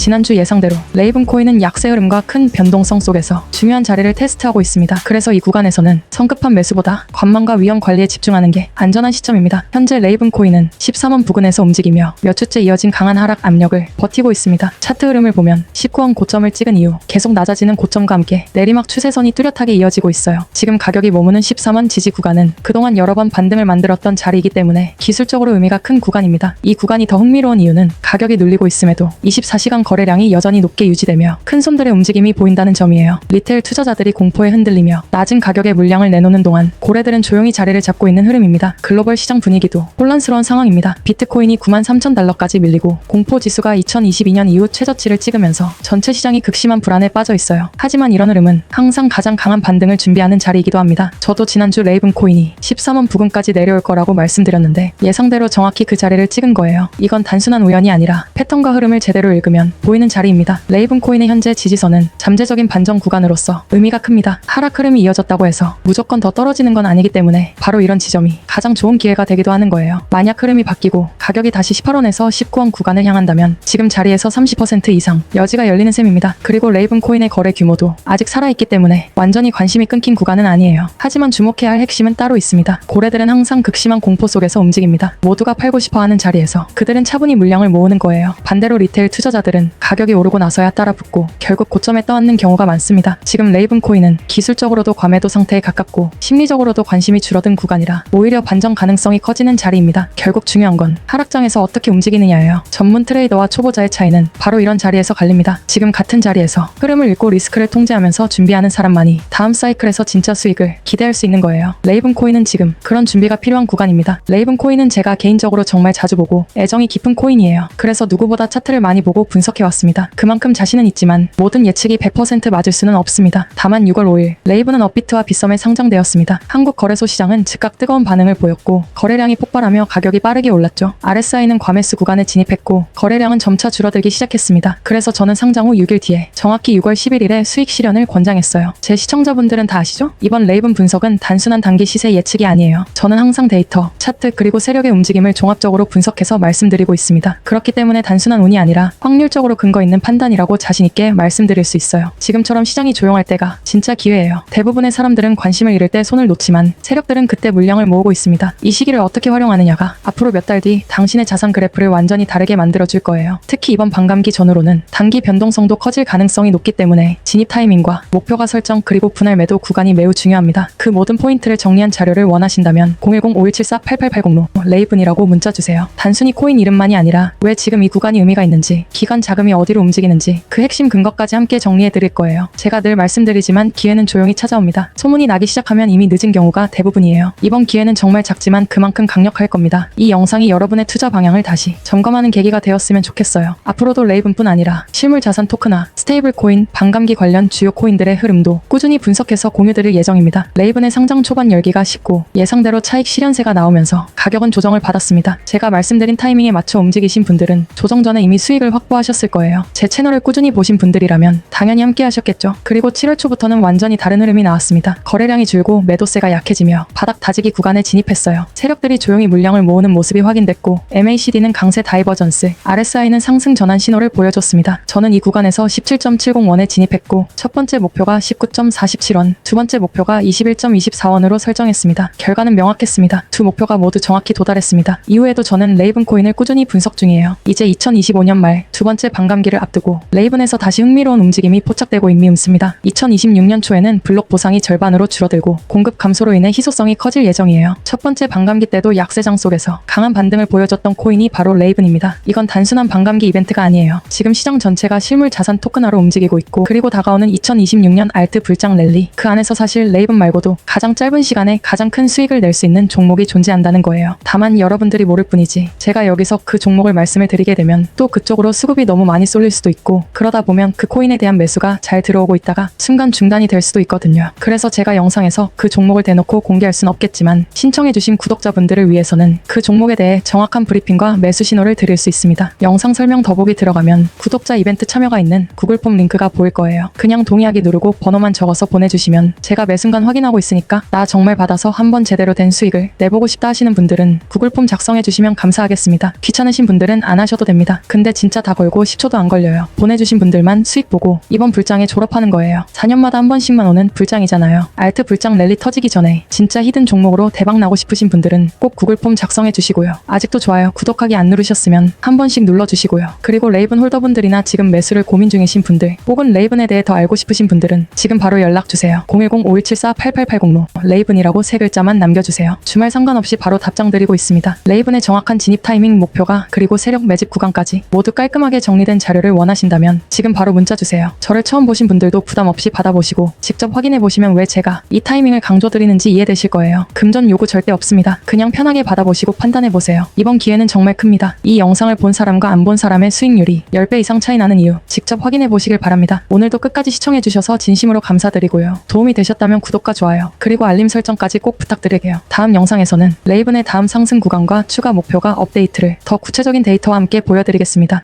지난주 예상대로 레이븐 코인은 약세 흐름과 큰 변동성 속에서 중요한 자리를 테스트하고 있습니다. 그래서 이 구간에서는 성급한 매수보다 관망과 위험 관리에 집중하는 게 안전한 시점입니다. 현재 레이븐 코인은 13원 부근에서 움직이며 몇 주째 이어진 강한 하락 압력을 버티고 있습니다. 차트 흐름을 보면 19원 고점을 찍은 이후 계속 낮아지는 고점과 함께 내리막 추세선이 뚜렷하게 이어지고 있어요. 지금 가격이 머무는 13원 지지 구간은 그동안 여러 번 반등을 만들었던 자리이기 때문에 기술적으로 의미가 큰 구간입니다. 이 구간이 더 흥미로운 이유는 가격이 눌리고 있음에도 24시간 거래량이 여전히 높게 유지되며 큰 손들의 움직임이 보인다는 점이에요. 리테일 투자자들이 공포에 흔들리며 낮은 가격에 물량을 내놓는 동안 고래들은 조용히 자리를 잡고 있는 흐름입니다. 글로벌 시장 분위기도 혼란스러운 상황입니다. 비트코인이 9만 3천 달러까지 밀리고 공포 지수가 2022년 이후 최저치를 찍으면서 전체 시장이 극심한 불안에 빠져 있어요. 하지만 이런 흐름은 항상 가장 강한 반등을 준비하는 자리이기도 합니다. 저도 지난주 레이븐 코인이 13원 부근까지 내려올 거라고 말씀드렸는데 예상대로 정확히 그 자리를 찍은 거예요. 이건 단순한 우연이 아니라 패턴과 흐름을 제대로 읽으면 보이는 자리입니다. 레이븐 코인의 현재 지지선은 잠재적인 반전 구간으로서 의미가 큽니다. 하락 흐름이 이어졌다고 해서 무조건 더 떨어지는 건 아니기 때문에 바로 이런 지점이 가장 좋은 기회가 되기도 하는 거예요. 만약 흐름이 바뀌고 가격이 다시 18원에서 19원 구간을 향한다면 지금 자리에서 30% 이상 여지가 열리는 셈입니다. 그리고 레이븐 코인의 거래 규모도 아직 살아있기 때문에 완전히 관심이 끊긴 구간은 아니에요. 하지만 주목해야 할 핵심은 따로 있습니다. 고래들은 항상 극심한 공포 속에서 움직입니다. 모두가 팔고 싶어 하는 자리에서 그들은 차분히 물량을 모으는 거예요. 반대로 리테일 투자자들은 가격이 오르고 나서야 따라붙고 결국 고점에 떠안는 경우가 많습니다. 지금 레이븐 코인은 기술적으로도 과매도 상태에 가깝고 심리적으로도 관심이 줄어든 구간이라 오히려 반전 가능성이 커지는 자리입니다. 결국 중요한 건 하락장에서 어떻게 움직이느냐예요. 전문 트레이더와 초보자의 차이는 바로 이런 자리에서 갈립니다. 지금 같은 자리에서 흐름을 읽고 리스크를 통제하면서 준비하는 사람만이 다음 사이클에서 진짜 수익을 기대할 수 있는 거예요. 레이븐 코인은 지금 그런 준비가 필요한 구간입니다. 레이븐 코인은 제가 개인적으로 정말 자주 보고 애정이 깊은 코인이에요. 그래서 누구보다 차트를 많이 보고 분석해 왔습니다. 그만큼 자신은 있지만 모든 예측이 100% 맞을 수는 없습니다. 다만 6월 5일 레이븐은 업비트와 빗썸에 상장되었습니다. 한국 거래소 시장은 즉각 뜨거운 반응을 보였고 거래량이 폭발하며 가격이 빠르게 올랐죠. RSI는 과매수 구간에 진입했고 거래량은 점차 줄어들기 시작했습니다. 그래서 저는 상장 후 6일 뒤에 정확히 6월 11일에 수익 실현을 권장했어요. 제 시청자분들은 다 아시죠? 이번 레이븐 분석은 단순한 단기 시세 예측이 아니에요. 저는 항상 데이터, 차트 그리고 세력의 움직임을 종합적으로 분석해서 말씀드리고 있습니다. 그렇기 때문에 단순한 운이 아니라 확률적 으로 근거 있는 판단이라고 자신 있게 말씀드릴 수 있어요. 지금처럼 시장이 조용할 때가 진짜 기회예요. 대부분의 사람들은 관심을 잃을 때 손을 놓지만 세력들은 그때 물량을 모으고 있습니다. 이 시기를 어떻게 활용하느냐가 앞으로 몇 달 뒤 당신의 자산 그래프를 완전히 다르게 만들어줄 거예요. 특히 이번 반감기 전후로는 단기 변동성도 커질 가능성이 높기 때문에 진입 타이밍과 목표가 설정 그리고 분할 매도 구간이 매우 중요합니다. 그 모든 포인트를 정리한 자료를 원하신다면 010-5174-8880로 레이븐이라고 문자 주세요. 단순히 코인 이름만이 아니라 왜 지금 이 구간이 의미가 있는지, 기간 자금이 어디로 움직이는지 그 핵심 근거까지 함께 정리해 드릴 거예요. 제가 늘 말씀드리지만 기회는 조용히 찾아옵니다. 소문이 나기 시작하면 이미 늦은 경우가 대부분이에요. 이번 기회는 정말 작지만 그만큼 강력할 겁니다. 이 영상이 여러분의 투자 방향을 다시 점검하는 계기가 되었으면 좋겠어요. 앞으로도 레이븐뿐 아니라 실물 자산 토크나 스테이블 코인, 반감기 관련 주요 코인들의 흐름도 꾸준히 분석해서 공유드릴 예정입니다. 레이븐의 상장 초반 열기가 식고 예상대로 차익 실현세가 나오면서 가격은 조정을 받았습니다. 제가 말씀드린 타이밍에 맞춰 움직이신 분들은 조정 전에 이미 수익을 확보하셨을 거예요. 제 채널을 꾸준히 보신 분들이라면 당연히 함께 하셨겠죠. 그리고 7월 초부터는 완전히 다른 흐름이 나왔습니다. 거래량이 줄고 매도세가 약해지며 바닥 다지기 구간에 진입했어요. 세력들이 조용히 물량을 모으는 모습이 확인됐고 MACD는 강세 다이버전스, RSI는 상승 전환 신호를 보여줬습니다. 저는 이 구간에서 17.70원에 진입했고 첫 번째 목표가 19.47원, 두 번째 목표가 21.24원으로 설정했습니다. 결과는 명확했습니다. 두 목표가 모두 정확히 도달했습니다. 이후에도 저는 레이븐 코인을 꾸준히 분석 중이에요. 이제 2025년 말 두 번째 반감기를 앞두고 레이븐에서 다시 흥미로운 움직임이 포착되고 있습니다. 2026년 초에는 블록 보상이 절반으로 줄어들고 공급 감소로 인해 희소성이 커질 예정이에요. 첫 번째 반감기 때도 약세장 속에서 강한 반등을 보여줬던 코인이 바로 레이븐입니다. 이건 단순한 반감기 이벤트가 아니에요. 지금 시장 전체가 실물 자산 토큰화로 움직이고 있고 그리고 다가오는 2026년 알트 불장 랠리 그 안에서 사실 레이븐 말고도 가장 짧은 시간에 가장 큰 수익을 낼 수 있는 종목이 존재한다는 거예요. 다만 여러분들이 모를 뿐이지 제가 여기서 그 종목을 말씀을 드리게 되면 또 그쪽으로 수급이 너무 많이 쏠릴 수도 있고 그러다 보면 그 코인에 대한 매수가 잘 들어오고 있다가 순간 중단이 될 수도 있거든요. 그래서 제가 영상에서 그 종목을 대놓고 공개할 순 없겠지만 신청해주신 구독자분들을 위해서는 그 종목에 대해 정확한 브리핑과 매수 신호를 드릴 수 있습니다. 영상 설명 더보기 들어가면 구독자 이벤트 참여가 있는 구글 폼 링크가 보일 거예요. 그냥 동의하기 누르고 번호만 적어서 보내주시면 제가 매 순간 확인하고 있으니까 나 정말 받아서 한번 제대로 된 수익을 내보고 싶다 하시는 분들은 구글 폼 작성해 주시면 감사하겠습니다. 귀찮으신 분들은 안 하셔도 됩니다. 근데 진짜 다 걸고 10초도 안 걸려요. 보내주신 분들만 수익 보고 이번 불장에 졸업하는 거예요. 4년마다 한 번씩만 오는 불장이잖아요. 알트 불장 랠리 터지기 전에 진짜 히든 종목으로 대박 나고 싶으신 분들은 꼭 구글 폼 작성해 주시고요. 아직도 좋아요, 구독하기 안 누르셨으면 한 번씩 눌러 주시고요. 그리고 레이븐 홀더분들이나 지금 매수를 고민 중이신 분들 혹은 레이븐에 대해 더 알고 싶으신 분들은 지금 바로 연락 주세요. 010-5174-8880로 레이븐이라고 세 글자만 남겨주세요. 주말 상관없이 바로 답장 드리고 있습니다. 레이븐의 정확한 진입 타이밍 목표가 그리고 세력 매집 구간까지 모두 깔끔하게 정리된 자료를 원하신다면 지금 바로 문자 주세요. 저를 처음 보신 분들도 부담 없이 받아보시고 직접 확인해 보시면 왜 제가 이 타이밍을 강조드리는지 이해되실 거예요. 금전 요구 절대 없습니다. 그냥 편하게 받아보시고 판단해 보세요. 이번 기회는 정말 큽니다. 이 영상을 본 사람과 안 본 사람의 수익률이 10배 이상 차이 나는 이유 직접 확인해 보시길 바랍니다. 오늘도 끝까지 시청해 주셔서 진심으로 감사드리고요. 도움이 되셨다면 구독과 좋아요 그리고 알림 설정까지 꼭 부탁드릴게요. 다음 영상에서는 레이븐의 다음 상승 구간과 추가 목표가 업데이트를 더 구체적인 데이터와 함께 보여드리겠습니다.